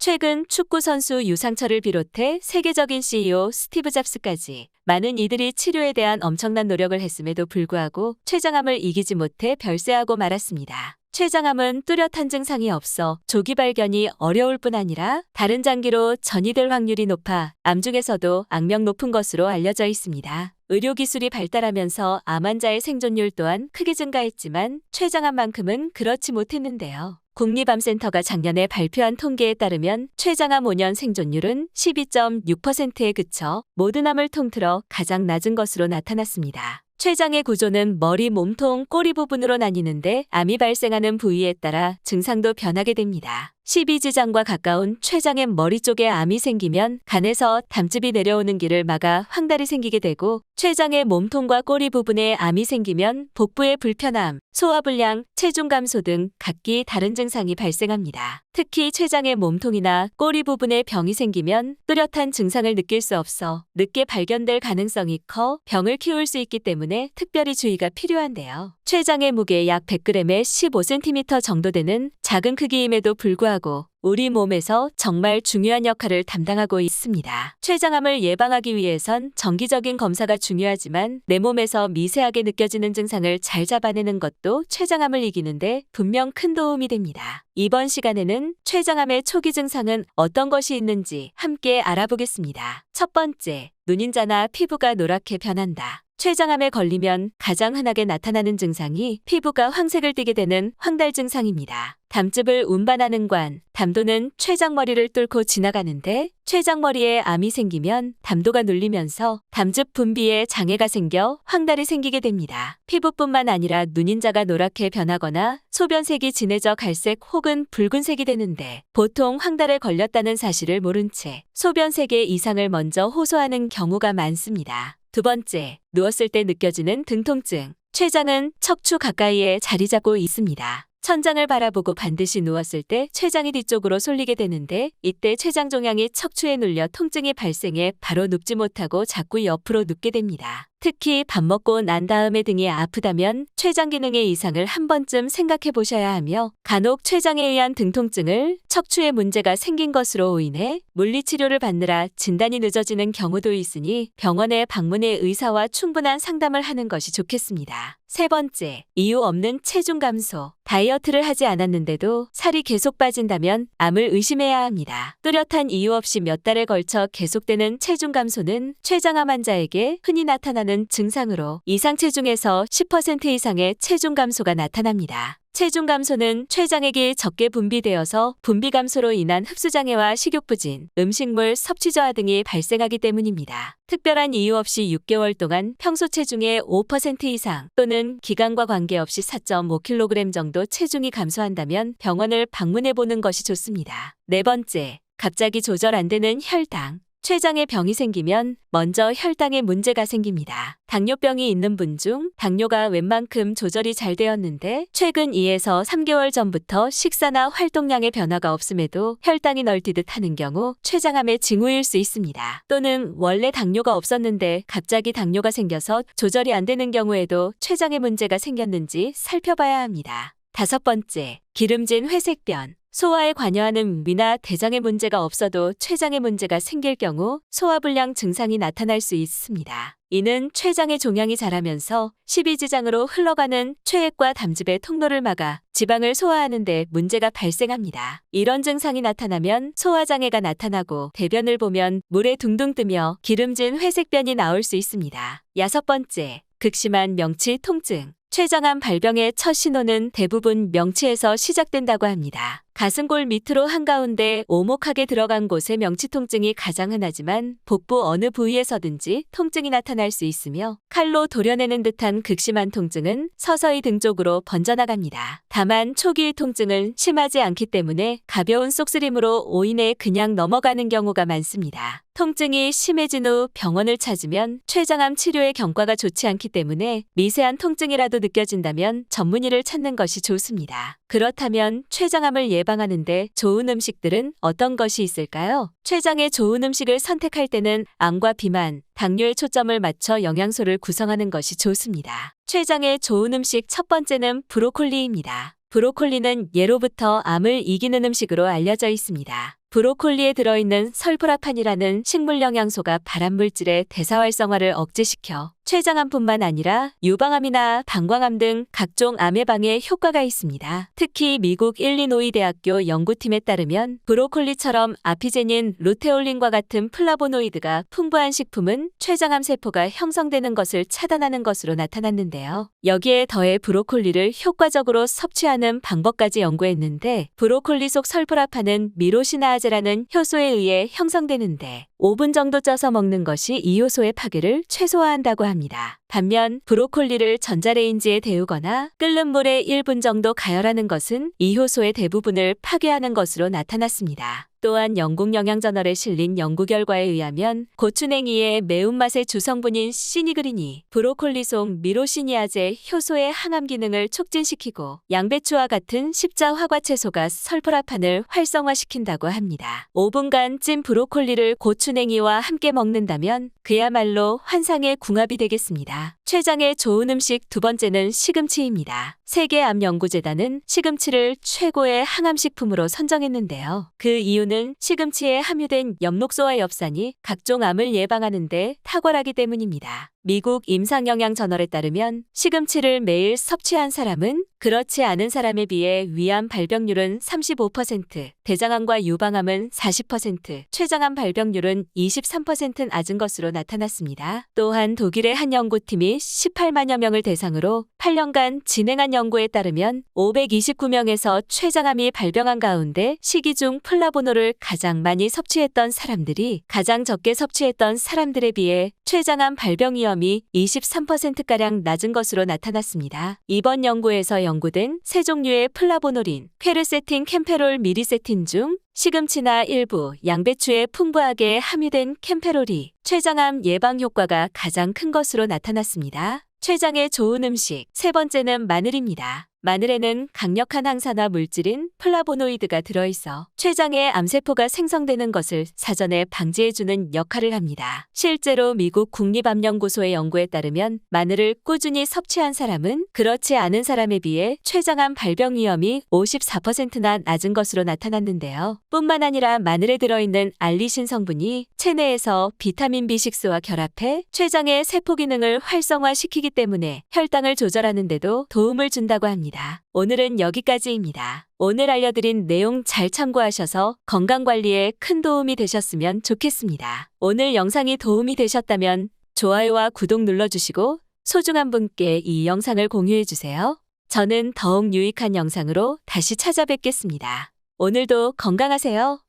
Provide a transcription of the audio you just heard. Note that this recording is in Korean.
최근 축구 선수 유상철을 비롯해 세계적인 CEO 스티브 잡스까지 많은 이들이 치료에 대한 엄청난 노력을 했음에도 불구하고 췌장암을 이기지 못해 별세하고 말았습니다. 췌장암은 뚜렷한 증상이 없어 조기 발견이 어려울 뿐 아니라 다른 장기로 전이될 확률이 높아 암 중에서도 악명 높은 것으로 알려져 있습니다. 의료기술이 발달하면서 암 환자의 생존율 또한 크게 증가했지만 췌장암만큼은 그렇지 못했는데요. 국립암센터가 작년에 발표한 통계에 따르면 췌장암 5년 생존율은 12.6%에 그쳐 모든 암을 통틀어 가장 낮은 것으로 나타났습니다. 췌장의 구조는 머리, 몸통, 꼬리 부분으로 나뉘는데 암이 발생하는 부위에 따라 증상도 변하게 됩니다. 12지장과 가까운 췌장의 머리 쪽에 암이 생기면 간에서 담즙이 내려오는 길을 막아 황달이 생기게 되고 췌장의 몸통과 꼬리 부분에 암이 생기면 복부의 불편함, 소화불량, 체중 감소 등 각기 다른 증상이 발생합니다. 특히 췌장의 몸통이나 꼬리 부분에 병이 생기면 뚜렷한 증상을 느낄 수 없어 늦게 발견될 가능성이 커 병을 키울 수 있기 때문에 특별히 주의가 필요한데요. 췌장의 무게 약 100g에 15cm 정도 되는 작은 크기임에도 불구하고 우리 몸에서 정말 중요한 역할을 담당하고 있습니다. 췌장암을 예방하기 위해선 정기적인 검사가 중요하지만 내 몸에서 미세하게 느껴지는 증상을 잘 잡아내는 것도 췌장암을 이기는데 분명 큰 도움이 됩니다. 이번 시간에는 췌장암의 초기 증상은 어떤 것이 있는지 함께 알아보겠습니다. 첫 번째, 눈인자나 피부가 노랗게 변한다. 췌장암에 걸리면 가장 흔하게 나타나는 증상이 피부가 황색을 띠게 되는 황달 증상입니다. 담즙을 운반하는 관, 담도는 췌장머리를 뚫고 지나가는데 췌장머리에 암이 생기면 담도가 눌리면서 담즙 분비에 장애가 생겨 황달이 생기게 됩니다. 피부뿐만 아니라 눈인자가 노랗게 변하거나 소변색이 진해져 갈색 혹은 붉은색이 되는데 보통 황달에 걸렸다는 사실을 모른 채 소변색의 이상을 먼저 호소하는 경우가 많습니다. 두 번째, 누웠을 때 느껴지는 등 통증. 췌장은 척추 가까이에 자리 잡고 있습니다. 천장을 바라보고 반드시 누웠을 때 췌장이 뒤쪽으로 쏠리게 되는데 이때 췌장 종양이 척추에 눌려 통증이 발생해 바로 눕지 못하고 자꾸 옆으로 눕게 됩니다. 특히 밥 먹고 난 다음에 등이 아프다면 췌장 기능의 이상을 한 번쯤 생각해 보셔야 하며 간혹 췌장에 의한 등통증을 척추에 문제가 생긴 것으로 오인해 물리치료를 받느라 진단이 늦어지는 경우도 있으니 병원에 방문해 의사와 충분한 상담을 하는 것이 좋겠습니다. 세 번째, 이유 없는 체중 감소. 다이어트를 하지 않았는데도 살이 계속 빠진다면 암을 의심해야 합니다. 뚜렷한 이유 없이 몇 달에 걸쳐 계속되는 체중 감소는 췌장암 환자에게 흔히 나타나는 증상으로 이상 체 중에서 10% 이상의 체중 감소가 나타납니다. 체중 감소는 췌장액이 적게 분비되어서 분비 감소로 인한 흡수장애와 식욕부진, 음식물 섭취 저하 등이 발생하기 때문입니다. 특별한 이유 없이 6개월 동안 평소 체중의 5% 이상 또는 기간과 관계없이 4.5kg 정도 체중이 감소한다면 병원을 방문해 보는 것이 좋습니다. 네 번째, 갑자기 조절 안 되는 혈당. 췌장에 병이 생기면 먼저 혈당에 문제가 생깁니다. 당뇨병이 있는 분 중 당뇨가 웬만큼 조절이 잘 되었는데 최근 2에서 3개월 전부터 식사나 활동량의 변화가 없음에도 혈당이 널뛰듯 하는 경우 췌장암의 징후일 수 있습니다. 또는 원래 당뇨가 없었는데 갑자기 당뇨가 생겨서 조절이 안 되는 경우에도 췌장에 문제가 생겼는지 살펴봐야 합니다. 다섯 번째, 기름진 회색변. 소화에 관여하는 위나 대장에 문제가 없어도 췌장에 문제가 생길 경우 소화불량 증상이 나타날 수 있습니다. 이는 췌장의 종양이 자라면서 12지장으로 흘러가는 췌액과 담즙의 통로를 막아 지방을 소화하는 데 문제가 발생합니다. 이런 증상이 나타나면 소화장애가 나타나고 대변을 보면 물에 둥둥 뜨며 기름진 회색변이 나올 수 있습니다. 여섯 번째, 극심한 명치 통증. 췌장암 발병의 첫 신호는 대부분 명치에서 시작된다고 합니다. 가슴골 밑으로 한가운데 오목하게 들어간 곳에 명치 통증이 가장 흔하지만 복부 어느 부위에서든지 통증이 나타날 수 있으며 칼로 도려내는 듯한 극심한 통증은 서서히 등 쪽으로 번져나갑니다. 다만 초기 통증은 심하지 않기 때문에 가벼운 쏙쓰림으로 오인에 그냥 넘어가는 경우가 많습니다. 통증이 심해진 후 병원을 찾으면 췌장암 치료의 경과가 좋지 않기 때문에 미세한 통증이라도 느껴진다면 전문의를 찾는 것이 좋습니다. 그렇다면 췌장암을 예방하는데 좋은 음식들은 어떤 것이 있을까요? 췌장에 좋은 음식을 선택할 때는 암과 비만, 당뇨에 초점을 맞춰 영양소를 구성하는 것이 좋습니다. 췌장에 좋은 음식 첫 번째는 브로콜리입니다. 브로콜리는 예로부터 암을 이기는 음식으로 알려져 있습니다. 브로콜리에 들어있는 설프라판이라는 식물 영양소가 발암물질의 대사활성화를 억제시켜 췌장암뿐만 아니라 유방암이나 방광암 등 각종 암 예방에 효과가 있습니다. 특히 미국 일리노이 대학교 연구팀에 따르면 브로콜리처럼 아피제닌, 루테올린과 같은 플라보노이드가 풍부한 식품은 췌장암 세포가 형성되는 것을 차단하는 것으로 나타났는데요. 여기에 더해 브로콜리를 효과적으로 섭취하는 방법까지 연구했는데 브로콜리 속 설프라판은 미로시나아제라는 효소에 의해 형성되는데 5분 정도 쪄서 먹는 것이 이 효소의 파괴를 최소화한다고 합니다. 반면 브로콜리를 전자레인지에 데우거나 끓는 물에 1분 정도 가열하는 것은 이 효소의 대부분을 파괴하는 것으로 나타났습니다. 또한 영국 영양저널에 실린 연구 결과에 의하면 고추냉이의 매운맛의 주성분인 시니그린이 브로콜리 속 미로시니아제 효소의 항암 기능을 촉진시키고 양배추와 같은 십자 화과채소가 설프라판을 활성화시킨다고 합니다. 5분간 찐 브로콜리를 고추냉이와 함께 먹는다면 그야말로 환상의 궁합이 되겠습니다. 췌장에 좋은 음식 두 번째는 시금치입니다. 세계암연구재단은 시금치를 최고의 항암식품으로 선정했는데요. 그 이유는 시금치에 함유된 엽록소와 엽산이 각종 암을 예방하는 데 탁월하기 때문입니다. 미국 임상영양 저널에 따르면 시금치를 매일 섭취한 사람은 그렇지 않은 사람에 비해 위암 발병률은 35%, 대장암과 유방암은 40%, 췌장암 발병률은 23% 낮은 것으로 나타났습니다. 또한 독일의 한 연구팀이 18만여 명을 대상으로 8년간 진행한 연구에 따르면 529명에서 췌장암이 발병한 가운데 시기 중 플라보노를 가장 많이 섭취했던 사람들이 가장 적게 섭취했던 사람들에 비해 췌장암 발병 위험 이 23%가량 낮은 것으로 나타났습니다. 이번 연구에서 연구된 세 종류의 플라보노린, 퀘르세틴 캠페롤 미리세틴 중 시금치나 일부 양배추에 풍부하게 함유된 캠페롤이 췌장암 예방 효과가 가장 큰 것으로 나타났습니다. 췌장에 좋은 음식 세 번째는 마늘입니다. 마늘에는 강력한 항산화 물질인 플라보노이드가 들어있어 췌장에 암세포가 생성되는 것을 사전에 방지해주는 역할을 합니다. 실제로 미국 국립암연구소의 연구에 따르면 마늘을 꾸준히 섭취한 사람은 그렇지 않은 사람에 비해 췌장암 발병 위험이 54%나 낮은 것으로 나타났는데요. 뿐만 아니라 마늘에 들어있는 알리신 성분이 체내에서 비타민 B6와 결합해 췌장의 세포 기능을 활성화시키기 때문에 혈당을 조절하는 데도 도움을 준다고 합 니다. 오늘은 여기까지입니다. 오늘 알려드린 내용 잘 참고하셔서 건강관리에 큰 도움이 되셨으면 좋겠습니다. 오늘 영상이 도움이 되셨다면 좋아요와 구독 눌러주시고 소중한 분께 이 영상을 공유해주세요. 저는 더욱 유익한 영상으로 다시 찾아뵙겠습니다. 오늘도 건강하세요.